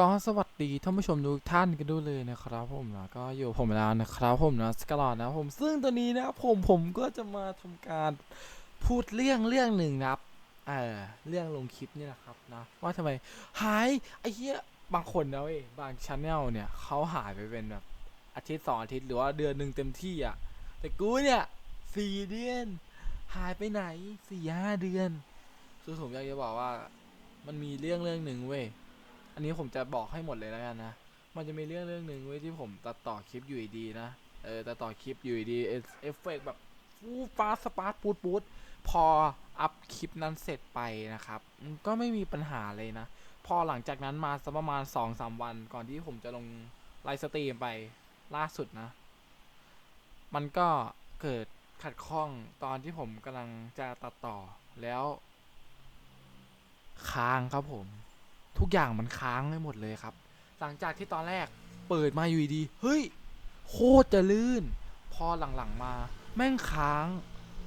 ก็สวัสดีท่านผู้ชมทุกท่านกันด้วยเลยนะครับผมนะก็อยู่ผมแล้วนะครับผมนะสกลอดนะผมซึ่งตอนนี้นะผมผมก็จะมาทำการพูดเรื่องเรื่องหนึ่งนะครับเออเรื่องลงคลิปนี่แหละครับนะว่าทำไมหายไอ้เหี้ยบางคนนะเว้ยบางชาแนลเนี่ยเขาหายไปเป็นแบบอาทิตย์สองอาทิตย์หรือว่าเดือนหนึ่งเต็มที่อะแต่กูเนี่ยสี่เดือนหายไปไหนสี่ห้าเดือนคือผมอยากจะบอกว่า มันมีเรื่องเรื่องหนึ่งเว้ย อันนี้ผมจะบอกให้หมดเลยแล้วกันนะ มันจะมีเรื่องเรื่องหนึ่งไว้ยที่ผมตัดต่อคลิปอยู่ดีนะ เออตัดต่อคลิปอยู่ดีเอฟเฟกแบบฟูฟ้าสปาร์ตปูดปูดพออัพคลิปนั้นเสร็จไปนะครับ ก็ไม่มีปัญหาเลยนะ พอหลังจากนั้นมาสักประมาณสองสามวัน ก่อนที่ผมจะลงไลฟ์สตรีมไปล่าสุดนะ มันก็เกิดขัดข้องตอนที่ผมกำลังจะตัดต่อแล้ว ค้างครับผม ทุกอย่างมันค้างไปหมดเลยครับ หลังจากที่ตอนแรกเปิดมาอยู่ดี เฮ้ย โคตรจะลื่น พอหลังๆมา แม่งค้าง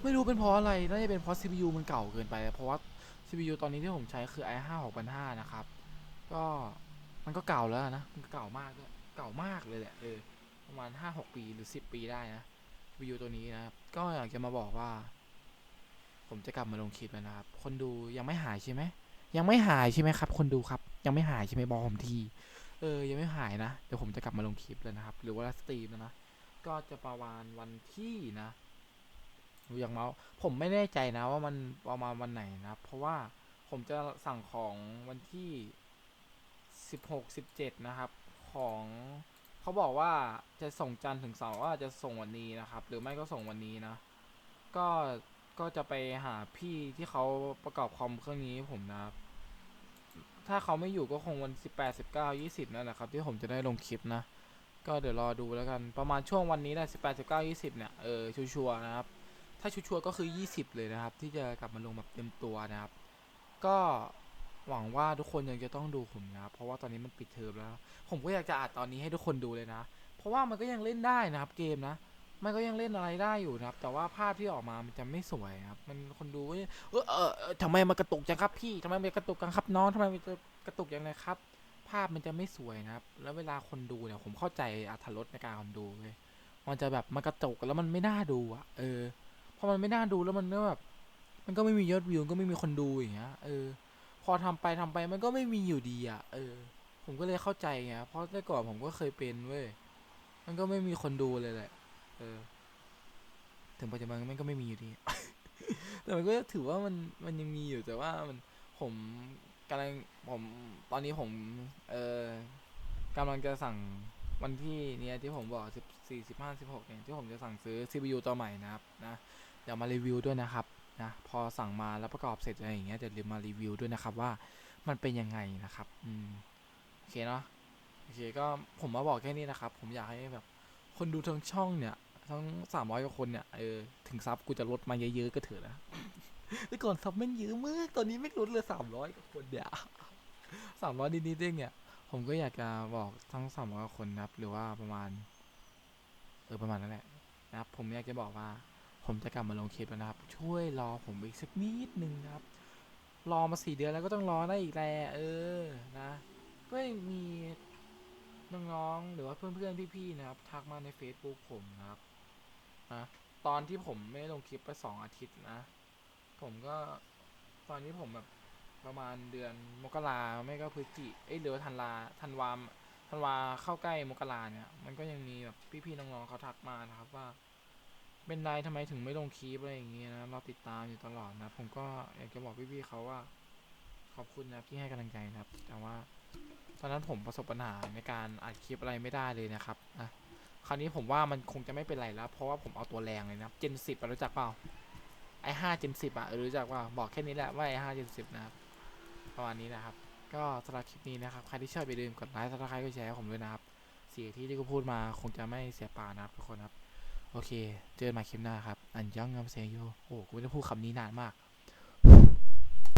ไม่รู้เป็นเพราะอะไร น่าจะเป็นเพราะ CPU มันเก่าเกินไป เพราะว่า CPU ตอนนี้ที่ผมใช้คือ i5 6500นะครับ ก็มันก็เก่าแล้วนะ มันเก่ามากด้วย เก่ามากเลยแหละ เออ ประมาณ 5-6 ปีหรือ 10 ปีได้นะ CPU ตัวนี้นะครับ ก็อยากจะมาบอกว่า ผมจะกลับมาลงคลิปแล้วนะครับ คนดูยังไม่หายใช่ไหม ยังไม่หายใช่ไหมครับ คนดูครับ ยังไม่หายใช่ไหมบอกผมที เออ ยังไม่หายนะ เดี๋ยวผมจะกลับมาลงคลิปแล้วนะครับ หรือว่าสตรีมนะ ก็จะประมาณวันที่นะอย่างเมาส์ผมไม่แน่ใจนะว่ามันประมาณวันไหนนะ เพราะว่าผมจะสั่งของวันที่สิบหกสิบเจ็ดนะครับ ของเขาบอกว่าจะส่งจันทร์ถึงเสาร์ว่าจะส่งวันนี้นะครับ หรือไม่ก็ส่งวันนี้นะ ก็ ก็จะไปหาพี่ที่เขาประกอบคอมเครื่องนี้ให้ผมนะครับ ถ้าเขาไม่อยู่ก็คงวันสิบแปดสิบเก้ายี่สิบนั่นแหละครับ ที่ผมจะได้ลงคลิปนะ ก็เดี๋ยวรอดูแล้วกันประมาณช่วงวันนี้แหละสิบแปดสิบเก้ายี่สิบเนี่ยเออชัวร์นะครับ ถ้าชัวร์ก็คือยี่สิบเลยนะครับ ที่จะกลับมาลงแบบเต็มตัวนะครับ ก็หวังว่าทุกคนยังจะต้องดูผมนะครับ เพราะว่าตอนนี้มันปิดเทอมแล้ว ผมก็อยากจะอัดตอนนี้ให้ทุกคนดูเลยนะ เพราะว่ามันก็ยังเล่นได้นะครับเกมนะ มันก็ยังเล่นอะไรได้อยู่นะครับ แต่ว่าภาพที่ออกมามันจะไม่สวยครับ มันคนดูก็เออเออเอทำไมมันกระตุกจังครับพี่ทำไมมันกระตุกจังครับน้องทำไมมันกระตุกยังไงครับ ภาพมันจะไม่สวยนะครับ แล้วเวลาคนดูเนี่ยผมเข้าใจอัธรสในการคนดูเลยมันจะแบบมันกระตุกแล้วมันไม่น่าดูอะ เออพอมันไม่น่าดูแล้วมันก็แบบ มันก็ไม่มียอดวิวก็ไม่มีคนดูอย่างเงี้ยเออ พอทำไปทำไปมันก็ไม่มีอยู่ดีอะ เออ ผมก็เลยเข้าใจไงเพราะแต่ก่อนผมก็เคยเป็นเว้ยมันก็ไม่มีคนดูเลยแหละ เออ ถึงปัจจุบันมันก็ไม่มีอยู่ดี แต่มันก็ถือว่ามันมันยังมีอยู่แต่ว่ามันผมกำลังผมตอนนี้ผม เออกำลังจะสั่งวันที่เนี้ยที่ผมบอกสิบสี่สิบห้าสิบหกเนี่ยที่ผมจะสั่งซื้อ CPU ตัวใหม่นะครับนะเดี๋ยวมารีวิวด้วยนะครับนะพอสั่งมาแล้วประกอบเสร็จอะไรอย่างเงี้ยเดี๋ยวมมารีวิวด้วยนะครับว่ามันเป็นยังไงนะครับอืมโอเคเนาะโอเคก็ผมมาบอกแค่นี้นะครับ ผมอยากให้แบบคนดูทั้งช่องเนี่ย ทั้งสามร้อยกว่าคนเนี่ยเออถึงซับกูจะลดมาเยอะๆก็เถอะนะแต่ก่อนซับแม่งเยอะมากตอนนี้ไม่ลดเลยสามร้อยกว่าคนเนี่ยสามร้อยนิดๆเองเนี่ยผมก็อยากจะบอกทั้งสามร้อยคนนะครับ หรือว่าประมาณ เออประมาณนั้นแหละนะครับ ผมอยากจะบอกว่า ผมจะกลับมาลงคลิปแล้วนะครับ ช่วยรอผมอีกสักนิดนึงนะครับ รอมาสี่เดือนแล้วก็ต้องรอได้อีกแหละเออนะ ก็มีน้องๆหรือว่าเพื่อนๆพี่ๆนะครับ ทักมาใน Facebook ผมนะครับ นะตอนที่ผมไม่ลงคลิปไปสองอาทิตย์นะ ผมก็ตอนนี้ผมแบบประมาณเดือนมกราไม่ก็พฤศจิเอ้ยหรือว่าธันวาธันวาธันวาเข้าใกล้มกราเนี่ย มันก็ยังมีแบบพี่ๆน้องๆเขาทักมานะครับว่า เป็นไรทำไมถึงไม่ลงคลิปอะไรอย่างเงี้ยนะเราติดตามอยู่ตลอดนะ ผมก็อยากจะบอกพี่ๆเขาว่า ขอบคุณนะที่ให้กำลังใจนะครับ แต่ว่า ตอนนั้นผมประสบปัญหาในการอัดคลิปอะไรไม่ได้เลยนะครับนะ ราวนี้ผมว่ามันคงจะไม่เป็นไรแล้ว เพราะว่าผมเอาตัวแรงเลยนะครับ Gen 10รู้จักเปล่าไอ้5 Gen 10อะเออรู้จักว่าบอกแค่นี้แหละว่าไอ้5 Gen 10นะครับประมาณนี้นะครับ ก็สำหรับคลิปนี้นะครับใครที่ชอบไปดื่มกดไลค์ถ้าใครก็แชร์ให้ผมด้วยนะครับเสียที่ที่กูพูดมาคงจะไม่เสียเปล่านะครับทุกคนครับ โอเค เจอกันใหม่คลิปหน้าครับ อันยังงามเซโยโอ้กูไม่ได้พูดคำนี้นานมาก